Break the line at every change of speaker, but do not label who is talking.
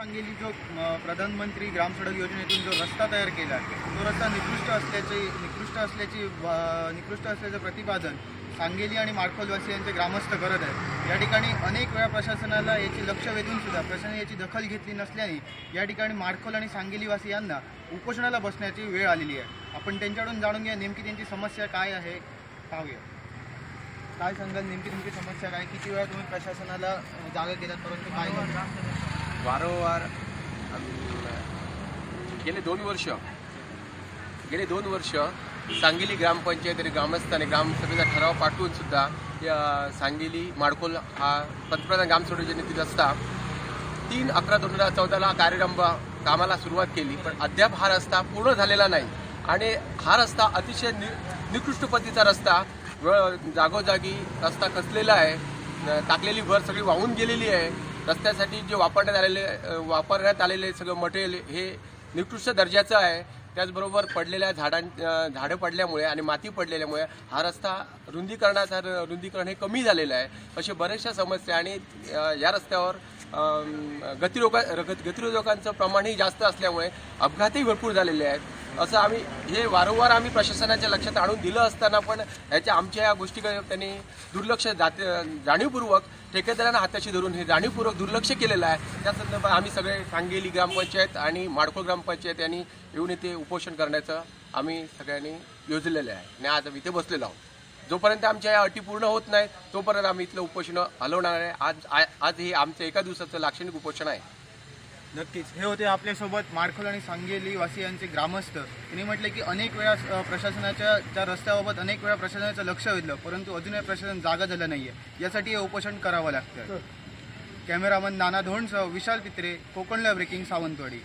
सांगेली जो प्रधानमंत्री ग्राम सडक योजनेतून जो रस्ता तयार केला तो रस्ता निकृष्ट असल्याचे निकृष्ट असल्याची निकृष्ट असल्याचं प्रतिपादन सांगेली आणि माडखोलवासियांचे ग्रामस्थ करत आहेत. या ठिकाणी अनेक वेळा प्रशासनाला याची लक्ष वेधून सुद्धा प्रशासनाने याची दखल घेतली नसल्याने या ठिकाणी माडखोल आणि सांगेलीवासियांना उपोषणाला बसण्याची वेळ आलेली आहे. आपण त्यांच्याकडून जाणून घ्या नेमकी त्यांची समस्या काय आहे. पाहूया. काय सांगाल? नेमकी तुमची समस्या काय? किती वेळा तुम्ही प्रशासनाला जागा केल्यात? परंतु काय
वारंवार गेले दोन वर्ष. गेले दोन वर्ष. सांगली ग्रामपंचायत आणि ग्रामस्थाने ग्रामसभेचा ठराव पाठवून सुद्धा या सांगली माडकोल हा पंतप्रधान ग्रामसडक योजनेतील रस्ता तीन अकरा दोन हजार चौदाला कार्यरंभ कामाला सुरुवात केली पण अद्याप हा रस्ता पूर्ण झालेला नाही. आणि हा रस्ता अतिशय नि निकृष्ट पद्धतीचा रस्ता व जागोजागी रस्ता कसलेला आहे टाकलेली भर सगळी वाहून गेलेली आहे. रस्त्यासाठी जे वापरण्यात आलेले वापरण्यात आलेले सगळं मटेरियल हे निकृष्ट दर्जाचं आहे. त्याचबरोबर पडलेल्या झाडां झाडं पडल्यामुळे आणि माती पडलेल्यामुळे हा रस्ता रुंदीकरणाचा रुंदीकरण हे कमी झालेलं आहे. अशा बऱ्याचशा समस्या आणि या रस्त्यावर अम, गतिरोगा गतिरोधकांचं प्रमाणही जास्त असल्यामुळे अपघातही भरपूर झालेले आहेत. असं आम्ही हे वारंवार आम्ही प्रशासनाच्या लक्षात आणून दिलं असताना पण ह्याच्या आमच्या या गोष्टीकडे त्यांनी दुर्लक्ष जात जाणीवपूर्वक ठेकेदारांना हाताशी धरून हे जाणीवपूर्वक दुर्लक्ष केलेलं आहे. त्या संदर्भात आम्ही सगळे सांगेली ग्रामपंचायत आणि माडखोल ग्रामपंचायत यांनी येऊन इथे उपोषण करण्याचं आम्ही सगळ्यांनी योजलेलं आहे. आणि आज आम्ही इथे बसलेलो आहोत. जोपर्यंत आमच्या या अटी पूर्ण होत नाहीत तोपर्यंत आम्ही इथलं उपोषण हलवणार आहे. आज आज हे आमचं एका दिवसाचं लाक्षणिक उपोषण आहे.
नक्कीच. हे होते आपल्यासोबत माडखोल आणि सांगेली वासियांचे ग्रामस्थ. त्यांनी म्हटले की अनेक वेळा प्रशासनाच्या त्या रस्त्याबाबत अनेक वेळा प्रशासनाचं लक्ष वेधलं परंतु अजूनही प्रशासन जागा झालं नाहीये. यासाठी हे उपोषण करावं लागतं. कॅमेरामन नाना धोंडसह विशाल पित्रे कोकणला ब्रेकिंग सावंतवाडी.